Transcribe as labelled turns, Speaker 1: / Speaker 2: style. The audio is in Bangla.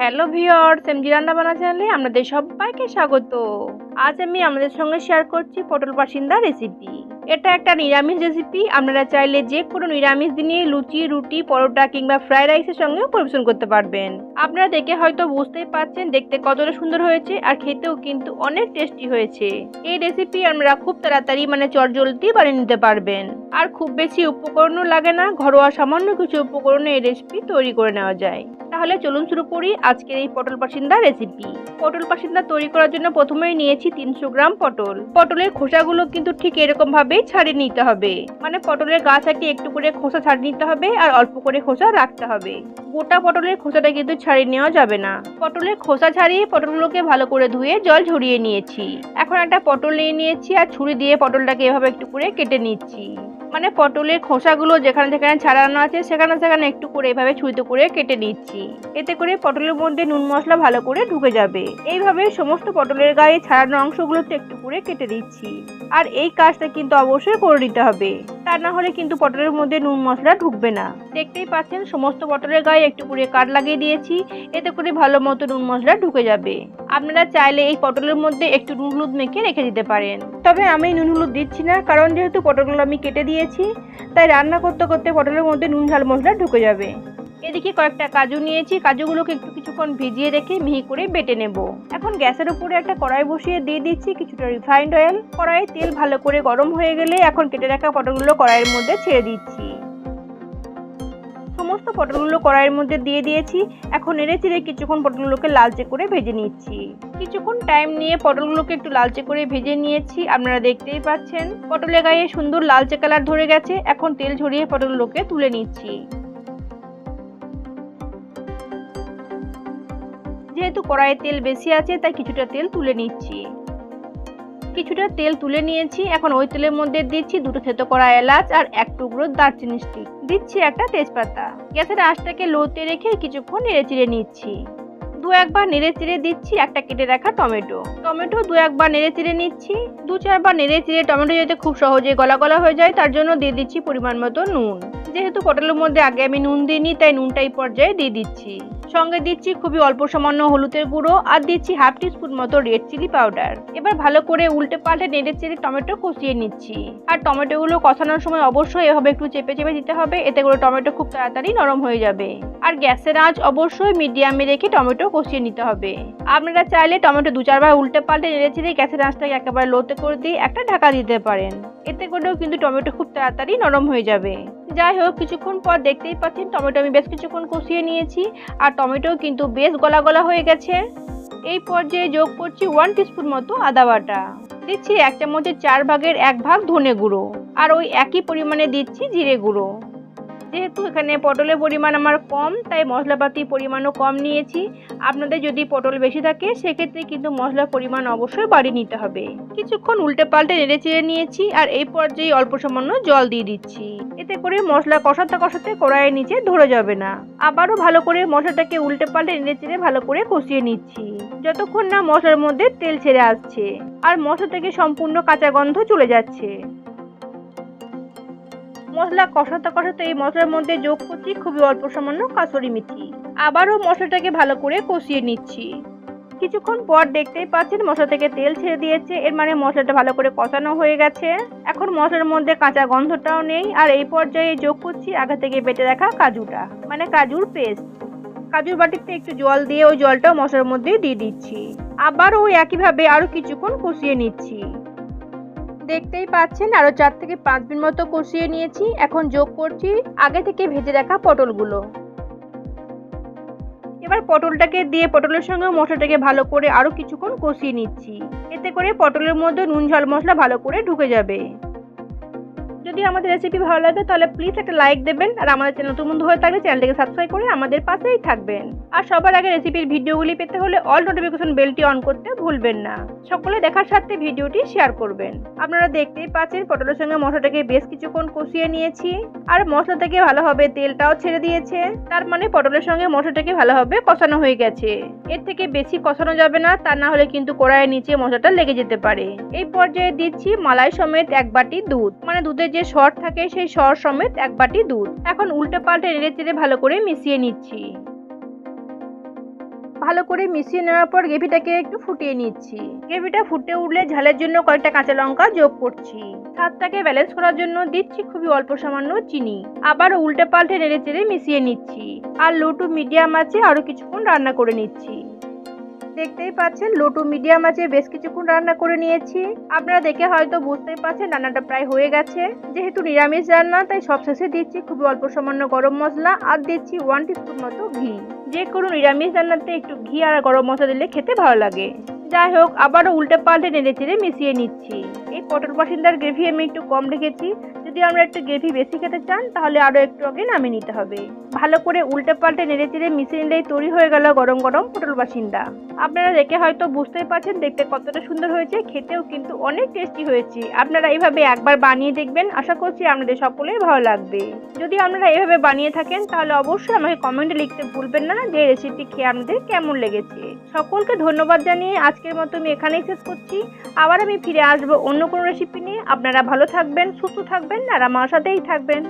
Speaker 1: হ্যালো ভিওর সেমজি রান্না বান্না চ্যানেলে আপনাদের সবাইকে স্বাগত। আজ আমি আমাদের সঙ্গে শেয়ার করছি পটল বাসিন্দা রেসিপি এটা একটা নিরামিষ রেসিপি আপনারা চাইলে যে কোনো নিরামিষ দিনে লুচি, রুটি, পরোটা কিংবা ফ্রাইড রাইসের সঙ্গেও পরিবেশন করতে পারবেন। আপনারা দেখে হয়তো বুঝতেই পারছেন দেখতে কতটা সুন্দর হয়েছে আর খেতেও কিন্তু অনেক টেস্টি হয়েছে। এই রেসিপি আপনারা খুব তাড়াতাড়ি মানে চটজলদি বানিয়ে নিতে পারবেন। আর খুব বেশি উপকরণও লাগে না, ঘরোয়া সামান্য কিছু উপকরণে এই রেসিপি তৈরি করে নেওয়া যায়। তাহলে চলুন শুরু করি আজকের এই পটল পাসিন্দা রেসিপি পটল পাসিন্দা তৈরি করার জন্য প্রথমেই নিয়েছি তিনশো গ্রাম পটল। পটলের খোসাগুলো কিন্তু ঠিক এরকম ভাবেই ছাড়িয়ে নিতে হবে। মানে পটলের গা থেকে একটু করে খোসা ছাড়িয়ে নিতে হবে আর অল্প করে খোসা রাখতে হবে। গোটা পটলের খোসাটা কিন্তু ছাড়িয়ে নেওয়া যাবে না। পটলের খোসা ছাড়িয়ে পটলগুলোকে ভালো করে ধুয়ে জল ঝরিয়ে নিয়েছি। এখন একটা পটল নিয়ে নিয়েছি আর ছুরি দিয়ে পটলটাকে এভাবে একটু করে কেটে নিচ্ছি। মানে পটলের খোসাগুলো যেখানে যেখানে ছাড়ানো আছে, সেখানে সেখানে একটু করে এভাবে ছুঁতে করে কেটে নিচ্ছি। এতে করে পটলের মধ্যে নুন মশলা ভালো করে ঢুকে যাবে। এইভাবে সমস্ত পটলের গায়ে ছাড়ানো অংশগুলোতে একটু করে কেটে দিচ্ছি আর এই কাজটা কিন্তু অবশ্যই করে নিতে হবে। তা না হলে কিন্তু পটলের মধ্যে নুন মশলা ঢুকবে না। দেখতেই পাচ্ছেন, সমস্ত পটলের গায়ে একটু করে কাঠ লাগিয়ে দিয়েছি। এতে করে ভালো মতো নুন মশলা ঢুকে যাবে। আপনারা চাইলে এই পটলের মধ্যে একটু নুন হলুদ মেখে রেখে দিতে পারেন। তবে আমি নুন হলুদ দিচ্ছি না, কারণ যেহেতু পটলগুলো আমি কেটে দিয়েছি, তাই রান্না করতে করতে পটলের মধ্যে নুন ঝাল মশলা ঢুকে যাবে। এদিকে কয়েকটা কাজু নিয়েছি, কাজুগুলোকে একটু কিছুক্ষণ ভিজিয়ে রেখে মিহি করে বেটে নেব। এখন গ্যাসের উপরে একটা কড়াই বসিয়ে দিয়ে দিচ্ছি কিছুটা রিফাইন্ড অয়েল। কড়াইয়ে তেল ভালো করে গরম হয়ে গেলে এখন কেটে রাখা পটলগুলো কড়াইয়ের মধ্যে ছেড়ে দিচ্ছি। সমস্ত পটলগুলো কড়াইয়ের মধ্যে দিয়ে দিয়েছি। এখন নেড়ে চিড়ে কিছুক্ষণ পটলগুলোকে লালচে করে ভেজে নিচ্ছি। কিছুক্ষণ টাইম নিয়ে পটলগুলোকে একটু লালচে করে ভেজে নিয়েছি। আপনারা দেখতেই পাচ্ছেন, পটলের গায়ে সুন্দর লালচে কালার ধরে গেছে। এখন তেল ঝরিয়ে পটলগুলোকে তুলে নিচ্ছি। যেহেতু কড়াইয়ে তেল বেশি আছে, তাই কিছুটা তেল তুলে নিচ্ছি। কিছুটা তেল তুলে নিয়েছি। এখন ওই তেলের মধ্যে দিচ্ছি দুটো থেতো করা এলাচ আর এক টুকরো দারচিনি স্টিক দিচ্ছি একটা তেজপাতা। গ্যাসের আঁচটাকে লোতে রেখে কিছুক্ষণ নেড়ে চিড়ে নিচ্ছি। দু একবার নেড়ে চিড়ে দিচ্ছি একটা কেটে রাখা টমেটো। টমেটো দু একবার নেড়ে চিড়ে নিচ্ছি। দু চারবার নেড়ে চিড়ে টমেটো যাতে খুব সহজে গলা গলা হয়ে যায়, তার জন্য দিয়ে দিচ্ছি পরিমাণ মতো নুন। যেহেতু পটলের মধ্যে আগে আমি নুন দিইনি, তাই নুনটা এই পর্যায়ে দিয়ে দিচ্ছি। সঙ্গে দিচ্ছি খুবই অল্প সামান্য হলুদের গুঁড়ো আর দিচ্ছি হাফ টি টিস্পুন মতো রেড চিলি পাউডার। এবার ভালো করে উল্টে পাল্টে নেড়ে চেড়ে টমেটো কষিয়ে নিচ্ছি। আর টমেটোগুলো কষানোর সময় অবশ্যই এভাবে একটু চেপে চেপে দিতে হবে, এতে করে টমেটো খুব তাড়াতাড়ি নরম হয়ে যাবে। আর গ্যাসের আঁচ অবশ্যই মিডিয়ামে রেখে টমেটো কষিয়ে নিতে হবে। আপনারা চাইলে টমেটো দু চারবার উল্টে পাল্টে নেড়ে চেড়ে গ্যাসের আঁচটাকে একেবারে লোতে করে দিয়ে একটা ঢাকা দিতে পারেন। এতে করেও কিন্তু টমেটো খুব তাড়াতাড়ি নরম হয়ে যাবে। যাই হোক, কিছুক্ষণ পর দেখতেই পাচ্ছেন টমেটো আমি বেশ কিছুক্ষণ কষিয়ে নিয়েছি আর টমেটো কিন্তু বেশ গলা গলা হয়ে গেছে। এই পর্যায়ে যোগ করছি ওয়ান টিস্পুন মতো আদা বাটা। দিচ্ছি এক চামচের চার ভাগের এক ভাগ ধনে গুঁড়ো। আর ওই একই পরিমাণে দিচ্ছি জিরে গুঁড়ো। যেহেতু এখানে পটলের পরিমাণ আমার কম, তাই মশলাপাতির পরিমাণও কম নিয়েছি। আপনাদের যদি পটল বেশি থাকে, সেক্ষেত্রে কিন্তু মশলার পরিমাণ অবশ্যই বাড়িয়ে নিতে হবে। কিছুক্ষণ উল্টে পাল্টে নেড়ে চেড়ে নিয়েছি আর এই পর্যায়ে অল্প সামান্য জল দিয়ে দিচ্ছি। এতে করে মশলা কষাতে কষাতে কড়াইয়ের নিচে ধরে যাবে না। আবারও ভালো করে মশলাটাকে উল্টে পাল্টে নেড়ে চেড়ে ভালো করে কষিয়ে নিচ্ছি। যতক্ষণ না মশলার মধ্যে তেল ছেড়ে আসছে, আর মশলা থেকে সম্পূর্ণ কাঁচা গন্ধ চলে যাচ্ছে। মশলা কষাতে কষাতে এই মশলার মধ্যে যোগ করছি খুবই অল্প সামান্য কাসুরি মেথি আবারও মশলাটাকে ভালো করে কষিয়ে নিচ্ছি। কিছুক্ষণ পর দেখতেই পাচ্ছেন মশলা থেকে তেল ছেড়ে দিয়েছে। এর মানে মশলাটা ভালো করে কষানো হয়ে গেছে। এখন মশলার মধ্যে কাঁচা গন্ধটাও নেই। আর এই পর্যায়ে যোগ করছি আগে থেকে বেটে রাখা কাজুটা মানে কাজুর পেস্ট। কাজুর বাটিতে একটু জল দিয়ে ওই জলটাও মশলার মধ্যে দিয়ে দিচ্ছি। আবার ওই একইভাবে আরও কিছুক্ষণ কষিয়ে নিচ্ছি। দেখতেই পাচ্ছেন, আরও চার থেকে পাঁচ মিনিট মতো কষিয়ে নিয়েছি। এখন যোগ করছি আগে থেকে ভেজে রাখা পটলগুলো। এবার পটলটাকে দিয়ে পটলের সঙ্গে মশলাটাকে ভালো করে আরও কিছুক্ষণ কষিয়ে নিচ্ছি। এতে করে পটলের মধ্যে নুন, ঝাল মশলা ভালো করে ঢুকে যাবে। যদি আমাদের রেসিপি ভালো লাগে, তাহলে প্লিজ একটা লাইক দেবেন। আর আমাদের চ্যানেল নতুন বন্ধু হয়ে থাকলে চ্যানেলটিকে সাবস্ক্রাইব করে আমাদের পাশেই থাকবেন। আর সবার আগে রেসিপির ভিডিওগুলি পেতে হলে অল নোটিফিকেশন বেলটি অন করতে ভুলবেন না। সকলে দেখার সাথে ভিডিওটি শেয়ার করবেন। আপনারা দেখতেই পাচ্ছেন পটলের সঙ্গে মশলাটাকে বেশ কিছুক্ষণ কষিয়ে নিয়েছি। আর মশলা থেকে ভালোভাবে তেলটাও ছেড়ে দিয়েছে। তার মানে পটলের সঙ্গে মশলাটাকে ভালোভাবে কষানো হয়ে গেছে। এর থেকে বেশি কষানো যাবে না, তা না হলে কিন্তু কড়াইয়ের নিচে মশলাটা লেগে যেতে পারে। এই পর্যায়ে দিচ্ছি মালাই সমেত এক বাটি দুধ। মানে দুধের যে সর থাকে সেই সর সমেত এক বাটি দুধ। এখন উল্টে পাল্টে নেড়ে চেড়ে ভালো করে মিশিয়ে নিচ্ছি। ভালো করে মিশিয়ে নেওয়ার পর গ্রেভিটাকে একটু ফুটিয়ে নিচ্ছি। গ্রেভিটা ফুটে উঠলে ঝালের জন্য কয়েকটা কাঁচা লঙ্কা যোগ করছি। স্বাদটাকে ব্যালেন্স করার জন্য দিচ্ছি খুবই অল্প সামান্য চিনি। আবার উল্টে পাল্টে নেড়ে চেড়ে মিশিয়ে নিচ্ছি। আর লো টু মিডিয়াম আছে আরও কিছুক্ষণ রান্না করে নিচ্ছি। দেখতেই পাচ্ছেন লো টু মিডিয়াম আছে, বেশ কিছুক্ষণ রান্না করে নিয়েছি। আপনারা দেখে হয়তো বুঝতেই পারছেন, রান্নাটা প্রায় হয়ে গেছে। যেহেতু নিরামিষ রান্না, তাই সবশেষে দিচ্ছি খুবই অল্প সামান্য গরম মশলা আর দিচ্ছি ওয়ান টিস্পুন মতো ঘি। যে কোনো নিরামিষ রান্নাতে একটু ঘি আর গরম মশলা দিলে খেতে ভালো লাগে। যাই হোক, আবারও উল্টে পাল্টে নেড়ে চেড়ে মিশিয়ে নিচ্ছি। এই পটল বাসিন্দার গ্রেভি আমি একটু কম রেখেছি। যদি আমরা একটু গ্রেভি বেশি খেতে চান, তাহলে আরও একটু আগে নামিয়ে নিতে হবে। ভালো করে উল্টে পাল্টে নেড়ে চেড়ে মিশিয়ে নিলেই তৈরি হয়ে গেল গরম গরম পটল বাসিন্দা। আপনারা দেখে হয়তো বুঝতেই পারছেন দেখতে কতটা সুন্দর হয়েছে, খেতেও কিন্তু অনেক টেস্টি হয়েছে। আপনারা এইভাবে একবার বানিয়ে দেখবেন, আশা করছি আপনাদের সকলেই ভালো লাগবে। যদি আপনারা এভাবে বানিয়ে থাকেন, তাহলে অবশ্যই আমাকে কমেন্টে লিখতে ভুলবেন না, যে রেসিপি খেয়ে আপনাদের কেমন লেগেছে। সকলকে ধন্যবাদ জানিয়ে আজকের মতো আমি এখানেই শেষ করছি। আবার আমি ফিরে আসব অন্য কোনো রেসিপি নিয়ে। আপনারা ভালো থাকবেন, সুস্থ থাকবেন, আর আমার সাথেই থাকবেন।